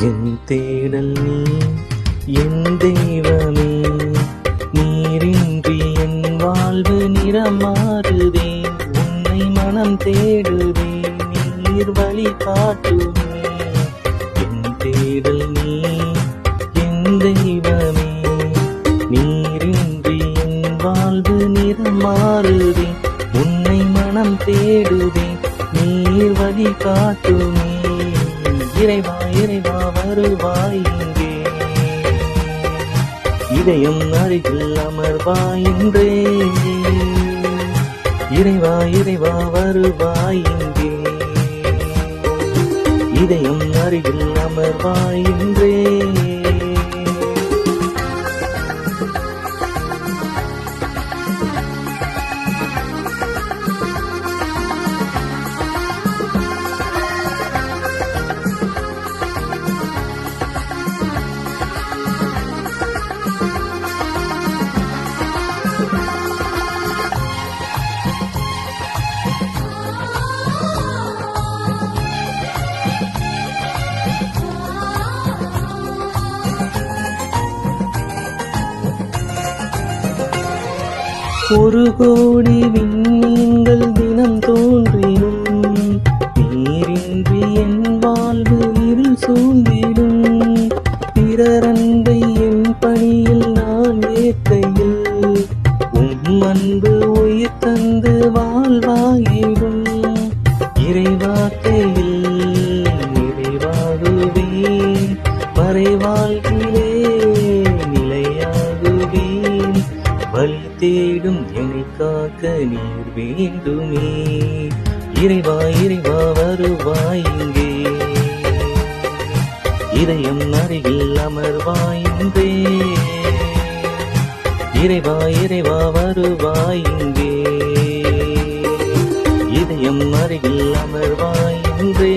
என் தேடல் நீ என் தெய்வமே நீரின்றி என் வாழ்வு நிறமாறுதே உன்னை மனம் தேடுதே நீர் வழி காட்டுமே. என் தேடல் நீ என் தெய்வமே நீரின்றி என் வாழ்வு நிறமாறுதே உன்னை மனம் தேடுதே நீர் வழி காட்டுமே. இறைவா இறைவா வருவாய் இங்கே. இதயம் அருகில் அமர்வாய் இன்றே. இறைவா இறைவா வருவாய் இங்கே. இதயம் அருகில் அமர்வாய் இன்றே. ஒரு கோடி விண்மீன்கள் தேடும் என்னை காக்க நீர் வேண்டுமே. இறைவா இறைவா வருவாய் இங்கே. இதயம் அருகில் அமர்வாயுங்கே இறைவா இறைவா வருவாய் இங்கே. இதயம் அருகில் அமர்வாயுங்கே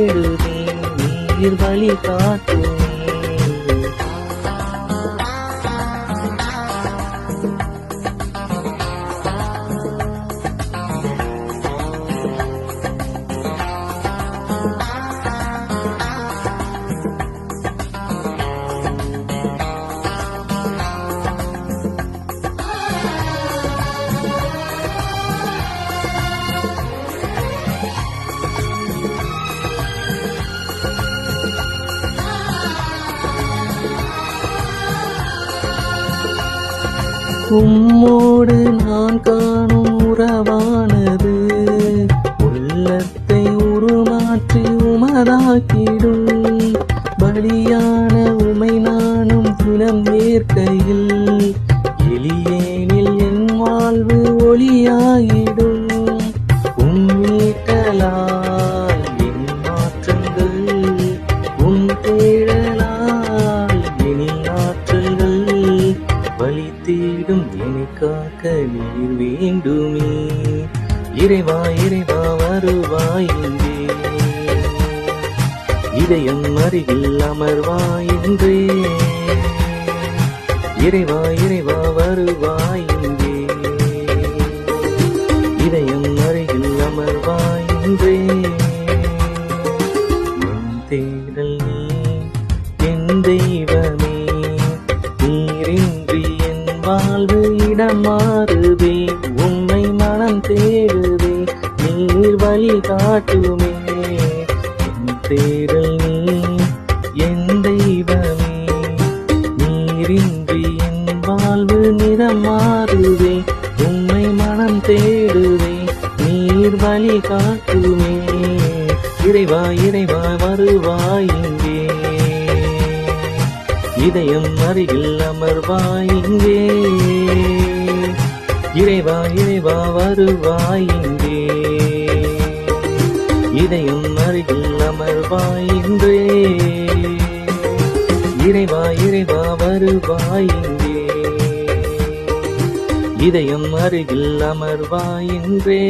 தேடுவேன் நீர் வழி காட்டும் உம்மோடு நான் காணும் உறவானது உள்ளத்தை உருமாற்றி உமதாக்கிடும். பலியான உமை நானும் தினம் ஏற்கையில் எளியேனில் என் வாழ்வு ஒளியாகி தேடும் என்னை காக்க நீர் வேண்டுமே. இறைவா இறைவா வருவாயின்றே இதயம் அருகில் அமர்வாயின்றே இறைவா இறைவா வருவாயின்றே இதயம் அருகில் அமர்வாயின்றே தேடல் தேடுதே நீர் வழி காட்டுமே. என் தேடல் நீ என் தெய்வமே. நீரின்றி என் வாழ்வு நிறம் மாறுதே உண்மை மனம் தேடுதே நீர் வழி காட்டுமே. இறைவா இறைவா வருவாய் இங்கே. இதயம் அருகில் அமர்வாய் இங்கே. இறைவா இறைவா வருவாய் இங்கே இதயம் அருகில் அமர்வாய் இன்றே. இறைவா இறைவா வருவாய் இங்கே இதயம் அருகில் அமர்வாய் என்றே